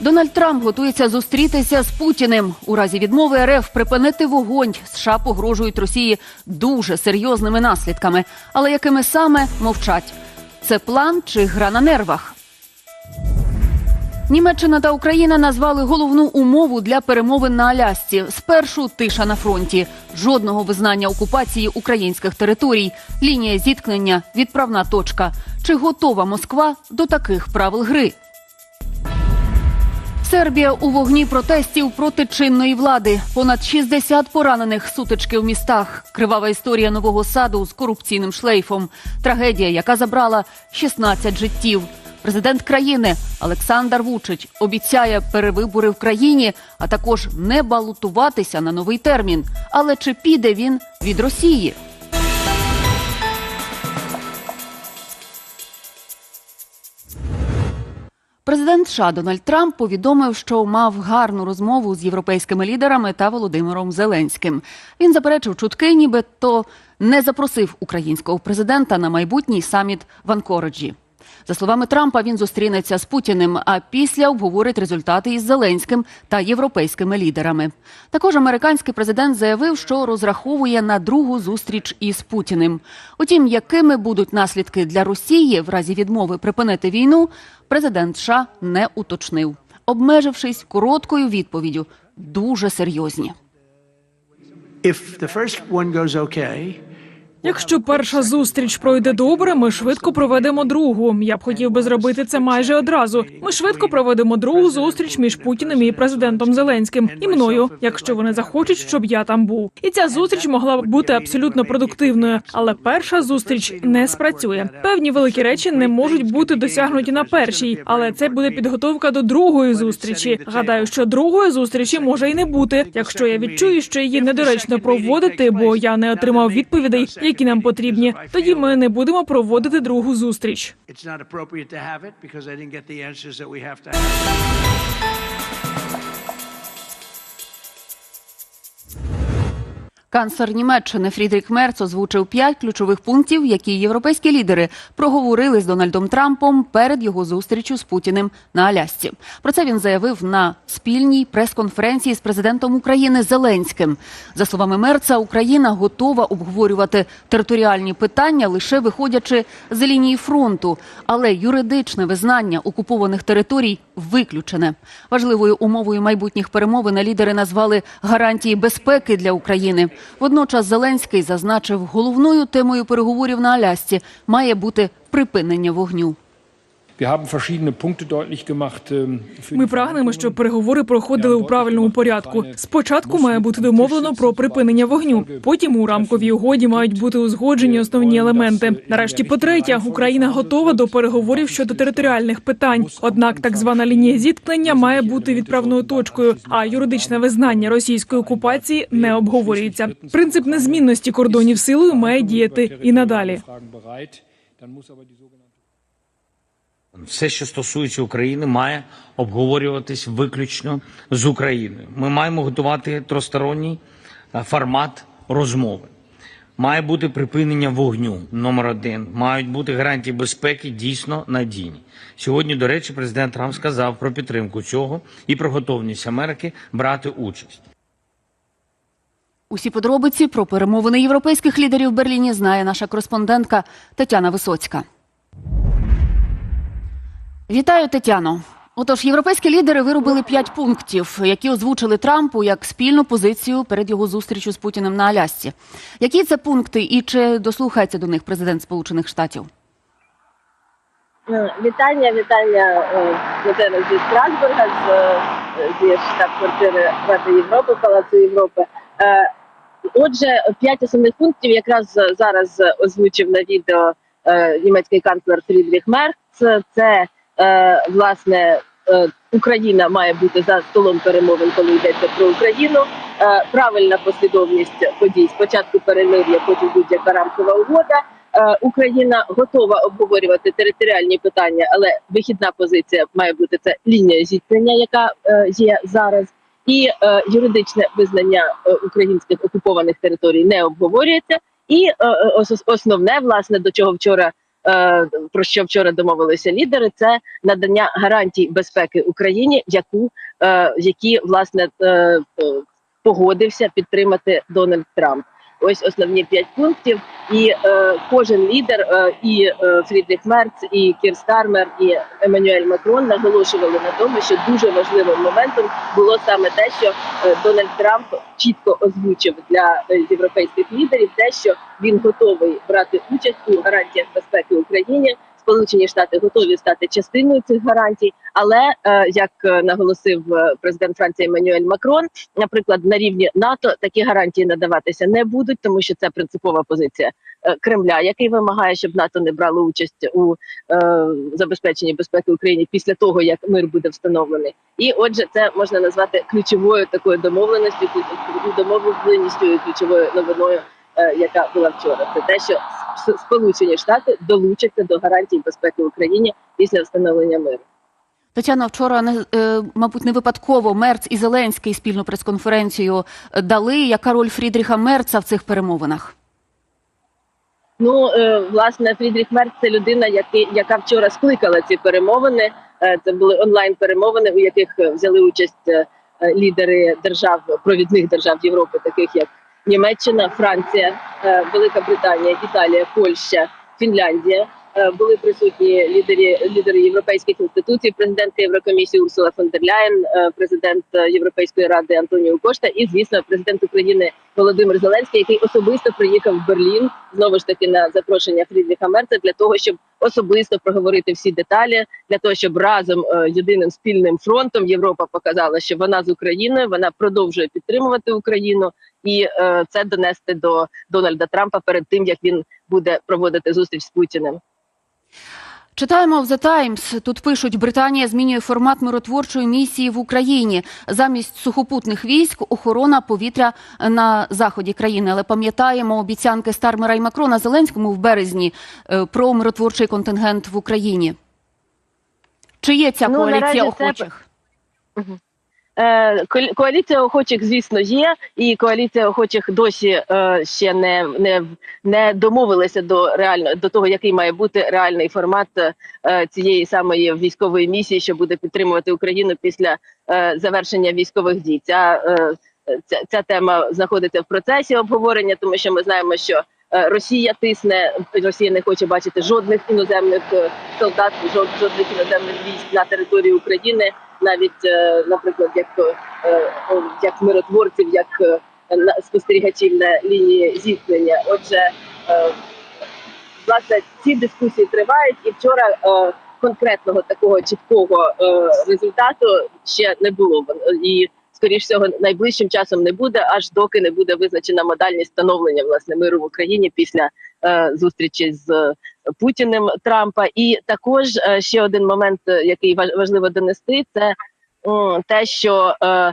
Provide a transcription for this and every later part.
Дональд Трамп готується зустрітися з Путіним. У разі відмови РФ припинити вогонь США погрожують Росії дуже серйозними наслідками. Але якими саме мовчать? Це план чи гра на нервах? Німеччина та Україна назвали головну умову для перемовин на Алясці. Спершу тиша на фронті, жодного визнання окупації українських територій, лінія зіткнення, відправна точка. Чи готова Москва до таких правил гри? Сербія у вогні протестів проти чинної влади. Понад 60 поранених сутички в містах. Кривава історія нового саду з корупційним шлейфом. Трагедія, яка забрала 16 життів. Президент країни Олександр Вучич обіцяє перевибори в країні, а також не балотуватися на новий термін. Але чи піде він від Росії? Президент США Дональд Трамп повідомив, що мав гарну розмову з європейськими лідерами та Володимиром Зеленським. Він заперечив чутки, нібито не запросив українського президента на майбутній саміт в Анкореджі. За словами Трампа, він зустрінеться з Путіним, а після обговорить результати із Зеленським та європейськими лідерами. Також американський президент заявив, що розраховує на другу зустріч із Путіним. Утім, якими будуть наслідки для Росії в разі відмови припинити війну, президент США не уточнив, обмежившись короткою відповіддю дуже серйозні. Якщо перша зустріч пройде добре, ми швидко проведемо другу. Я б хотів би зробити це майже одразу. Ми швидко проведемо другу зустріч між Путіним і президентом Зеленським і мною, якщо вони захочуть, щоб я там був. І ця зустріч могла б бути абсолютно продуктивною, але перша зустріч не спрацює. Певні великі речі не можуть бути досягнуті на першій, але це буде підготовка до другої зустрічі. Гадаю, що другої зустрічі може і не бути, якщо я відчую, що її недоречно проводити, бо я не отримав відповідей, які нам потрібні. Тоді ми не будемо проводити другу зустріч. Канцлер Німеччини Фрідрік Мерц озвучив п'ять ключових пунктів, які європейські лідери проговорили з Дональдом Трампом перед його зустрічю з Путіним на Алясці. Про це він заявив на спільній прес-конференції з президентом України Зеленським. За словами Мерца, Україна готова обговорювати територіальні питання, лише виходячи з лінії фронту, але юридичне визнання окупованих територій виключене. Важливою умовою майбутніх перемовин лідери назвали гарантії безпеки для України. Водночас Зеленський зазначив, головною темою переговорів на Алясці має бути припинення вогню. Ми die прагнемо, щоб переговори проходили у правильному порядку. Спочатку має бути домовлено про припинення вогню. Потім у рамковій угоді мають бути узгоджені основні елементи. Нарешті, по-третє, Україна готова до переговорів щодо територіальних питань. Однак, так звана лінія зіткнення має бути відправною точкою, а юридичне визнання російської окупації не обговорюється. Принцип незмінності кордонів силою має діяти і надалі. Все, що стосується України, має обговорюватись виключно з Україною. Ми маємо готувати тросторонній е, формат розмови. Має бути припинення вогню номер один. Мають бути гарантії безпеки дійсно надійні. Сьогодні, до речі, президент Трамп сказав про підтримку цього і про готовність Америки брати участь. Усі подробиці про перемовини європейських лідерів в Берліні знає наша кореспондентка Тетяна Висоцька. Вітаю, Тетяно. Отож, європейські лідери виробили п'ять пунктів, які озвучили Трампу як спільну позицію перед його зустрічю з Путіним на Алясці. Які це пункти і чи дослухається до них президент Сполучених Штатів? Е, Вітання, вітання е, зі Страсбурга, з, е, зі штаб-квартири Ради Європи, Палацу Європи. Е, Отже, п'ять основних пунктів якраз зараз озвучив на відео німецький канцлер Фрідріх Мерц. Це е, власне е, Україна має бути за столом перемовин, коли йдеться про Україну. Е, Правильна послідовність подій. Спочатку перемир'я, потім будь-яка рамкова угода. Україна готова обговорювати територіальні питання, але вихідна позиція має бути це лінія зіткнення, яка є зараз, і юридичне визнання українських окупованих територій не обговорюється. І основне, власне, до чого вчора про що вчора домовилися лідери, це надання гарантій безпеки Україні, яку е, які власне е, е, погодився підтримати Дональд Трамп. Ось основні п'ять пунктів, і е, кожен лідер, е, і е, Фрідріх Мерц, і Кір Стармер, і Еммануель Макрон наголошували на тому, що дуже важливим моментом було саме те, що е, Дональд Трамп чітко озвучив для е, європейських лідерів те, що він готовий брати участь у гарантіях безпеки Україні. Сполучені Штати готові стати частиною цих гарантій, але е, як е, наголосив е, президент Франції Еммануель Макрон, наприклад, на рівні НАТО такі гарантії надаватися не будуть, тому що це принципова позиція Кремля, який вимагає, щоб НАТО не брало участь у забезпеченні безпеки України після того, як мир буде встановлений. І отже, це можна назвати ключовою такою домовленістю, домовленістю ключовою новиною, яка була вчора. Це те, що Сполучені Штати долучаться до гарантій безпеки Україні після встановлення миру. Тетяна, вчора не е, мабуть не випадково Мерц і Зеленський спільну прес-конференцію е, дали. Яка роль Фрідріха Мерца в цих перемовинах? Ну е, власне, Фрідріх Мерц це людина, який, яка вчора скликала ці перемовини. Е, Це були онлайн перемовини, у яких е, взяли участь е, е, лідери держав провідних держав Європи, таких як Німеччина, Франція, е, Велика Британія, Італія, Польща, Фінляндія. Е, Були присутні лідери лідери європейських інституцій, президентка Єврокомісії Урсула фон дер Ляєн, е, президент Європейської ради Антоніо Кошта і, звісно, президент України Володимир Зеленський, який особисто приїхав в Берлін знову ж таки на запрошення Фрідріха Мерца для того, щоб особисто проговорити всі деталі, для того, щоб разом е, єдиним спільним фронтом Європа показала, що вона з Україною, вона продовжує підтримувати Україну, і е, це донести до Дональда Трампа перед тим, як він буде проводити зустріч з Путіним. Читаємо в The Times. Тут пишуть, Британія змінює формат миротворчої місії в Україні. Замість сухопутних військ охорона повітря на заході країни. Але пам'ятаємо обіцянки Стармера і Макрона Зеленському в березні е, про миротворчий контингент в Україні. Чи є ця Ну, коаліція ну, охочих? Е, коалі- Коаліція охочих, звісно, є, і коаліція охочих досі е, ще не, не, не домовилася до реально до того, який має бути реальний формат е, цієї самої військової місії, що буде підтримувати Україну після е, завершення військових дій. Ця, е, ця, ця тема знаходиться в процесі обговорення, тому що ми знаємо, що е, Росія тисне, Росія не хоче бачити жодних іноземних е, солдат, жод- жодних іноземних військ на території України навіть, е, наприклад, як, е, як миротворців, як е, спостерігачів на лінії зіткнення. Отже, власне, ці дискусії тривають, і вчора конкретного такого чіткого результату ще не було. І скоріш всього найближчим часом не буде, аж доки не буде визначена модальність встановлення власне миру в Україні після зустрічі з Путіним Трампа. І також е, ще один момент, е, який важ- важливо донести, це те, що е,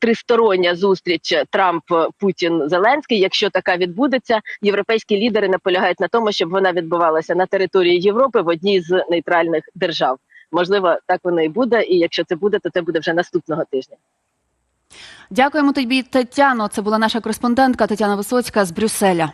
тристороння зустріч Трамп, Путін, Зеленський, якщо така відбудеться, європейські лідери наполягають на тому, щоб вона відбувалася на території Європи в одній з нейтральних держав. Можливо, так воно і буде. І якщо це буде, то це буде вже наступного тижня. Дякуємо тобі, Тетяно. Це була наша кореспондентка Тетяна Висоцька з Брюсселя.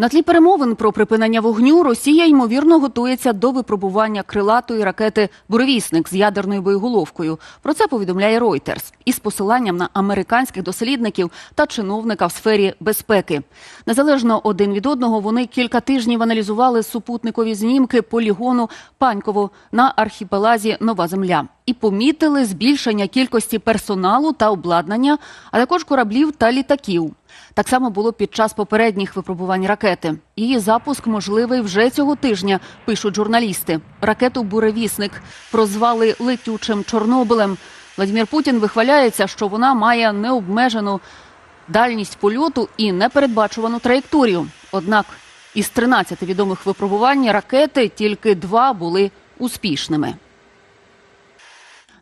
На тлі перемовин про припинення вогню Росія ймовірно готується до випробування крилатої ракети Буревісник з ядерною боєголовкою. Про це повідомляє Reuters із посиланням на американських дослідників та чиновника в сфері безпеки. Незалежно один від одного вони кілька тижнів аналізували супутникові знімки полігону Паньково на архіпелазі Нова Земля і помітили збільшення кількості персоналу та обладнання, а також кораблів та літаків. Так само було під час попередніх випробувань ракети. Її запуск можливий вже цього тижня, пишуть журналісти. Ракету Буревісник прозвали летючим Чорнобилем. Владимир Путін вихваляється, що вона має необмежену дальність польоту і непередбачувану траєкторію. Однак із 13 відомих випробувань ракети тільки два були успішними.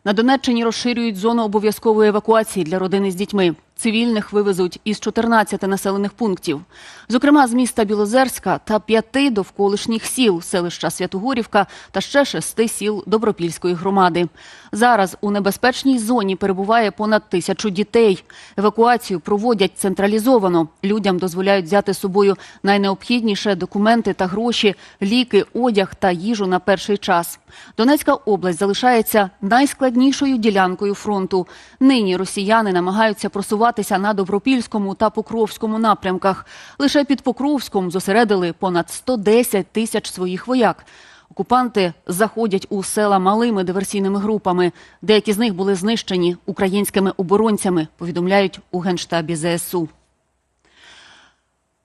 На Донеччині розширюють зону обов'язкової евакуації для родини з дітьми. Цивільних вивезуть із 14 населених пунктів, зокрема з міста Білозерська та п'яти довколишніх сіл селища Святогорівка та ще шести сіл Добропільської громади. Зараз у небезпечній зоні перебуває понад тисячу дітей. Евакуацію проводять централізовано. Людям дозволяють взяти з собою найнеобхідніше документи та гроші, ліки, одяг та їжу на перший час. Донецька область залишається найскладнішою ділянкою фронту. Нині росіяни намагаються просуватися на Добропільському та Покровському напрямках. Лише під Покровськом зосередили понад 110 тисяч своїх вояк. Окупанти заходять у села малими диверсійними групами. Деякі з них були знищені українськими оборонцями, повідомляють у генштабі ЗСУ.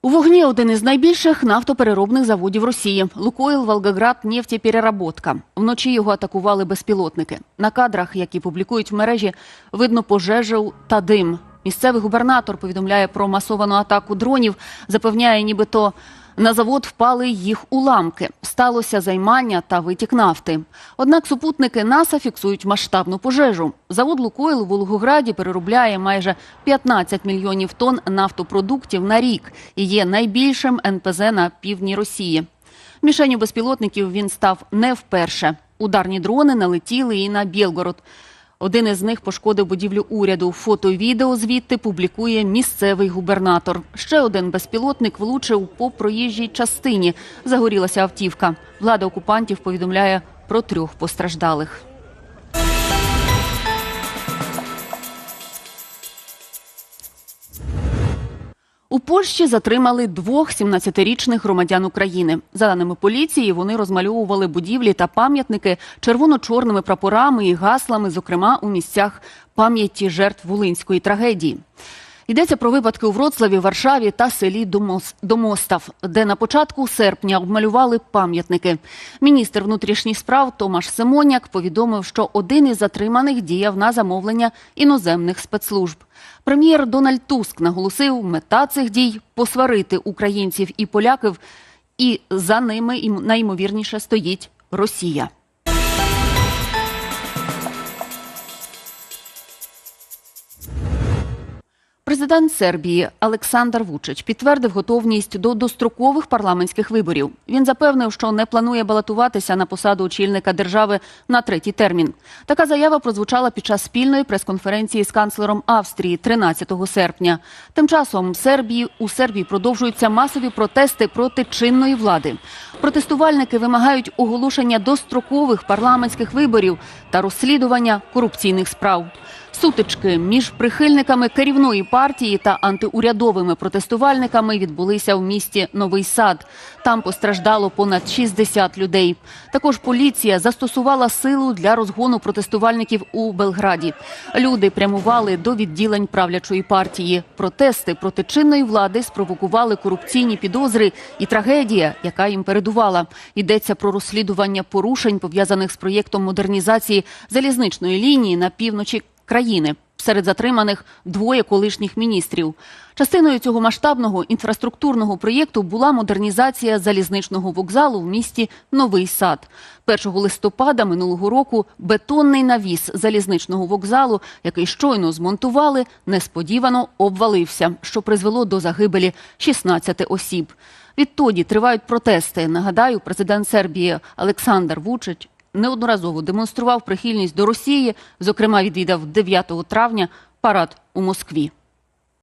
У вогні один із найбільших нафтопереробних заводів Росії Лукойл Волгоград нефтепереработка. Вночі його атакували безпілотники. На кадрах, які публікують в мережі, видно пожежу та дим. Місцевий губернатор повідомляє про масовану атаку дронів, запевняє, нібито на завод впали їх уламки. Сталося займання та витік нафти. Однак супутники НАСА фіксують масштабну пожежу. Завод Лукойл у Волгограді переробляє майже 15 мільйонів тонн нафтопродуктів на рік і є найбільшим НПЗ на півдні Росії. Мішенню безпілотників він став не вперше. Ударні дрони налетіли і на Білгород. Один із них пошкодив будівлю уряду. Фото відео звідти публікує місцевий губернатор. Ще один безпілотник влучив по проїжджій частині. Загорілася автівка. Влада окупантів повідомляє про трьох постраждалих. У Польщі затримали двох 17-річних громадян України. За даними поліції, вони розмальовували будівлі та пам'ятники червоно-чорними прапорами і гаслами, зокрема у місцях пам'яті жертв Волинської трагедії. Йдеться про випадки у Вроцлаві, Варшаві та селі Домос- Домостав, де на початку серпня обмалювали пам'ятники. Міністр внутрішніх справ Томаш Симоняк повідомив, що один із затриманих діяв на замовлення іноземних спецслужб. Прем'єр Дональд Туск наголосив, мета цих дій посварити українців і поляків, і за ними найімовірніше стоїть Росія. Президент Сербії Олександр Вучич підтвердив готовність до дострокових парламентських виборів. Він запевнив, що не планує балотуватися на посаду очільника держави на третій термін. Така заява прозвучала під час спільної прес-конференції з канцлером Австрії 13 серпня. Тим часом Сербії у Сербії продовжуються масові протести проти чинної влади. Протестувальники вимагають оголошення дострокових парламентських виборів та розслідування корупційних справ. Сутички між прихильниками керівної партії та антиурядовими протестувальниками відбулися в місті Новий Сад. Там постраждало понад 60 людей. Також поліція застосувала силу для розгону протестувальників у Белграді. Люди прямували до відділень правлячої партії. Протести проти чинної влади спровокували корупційні підозри і трагедія, яка їм передувала. Йдеться про розслідування порушень пов'язаних з проєктом модернізації залізничної лінії на півночі країни. Серед затриманих двоє колишніх міністрів. Частиною цього масштабного інфраструктурного проєкту була модернізація залізничного вокзалу в місті Новий Сад. 1 листопада минулого року бетонний навіс залізничного вокзалу, який щойно змонтували, несподівано обвалився, що призвело до загибелі 16 осіб. Відтоді тривають протести. Нагадаю, президент Сербії Олександр Вучич неодноразово демонстрував прихильність до Росії, зокрема відвідав 9 травня парад у Москві.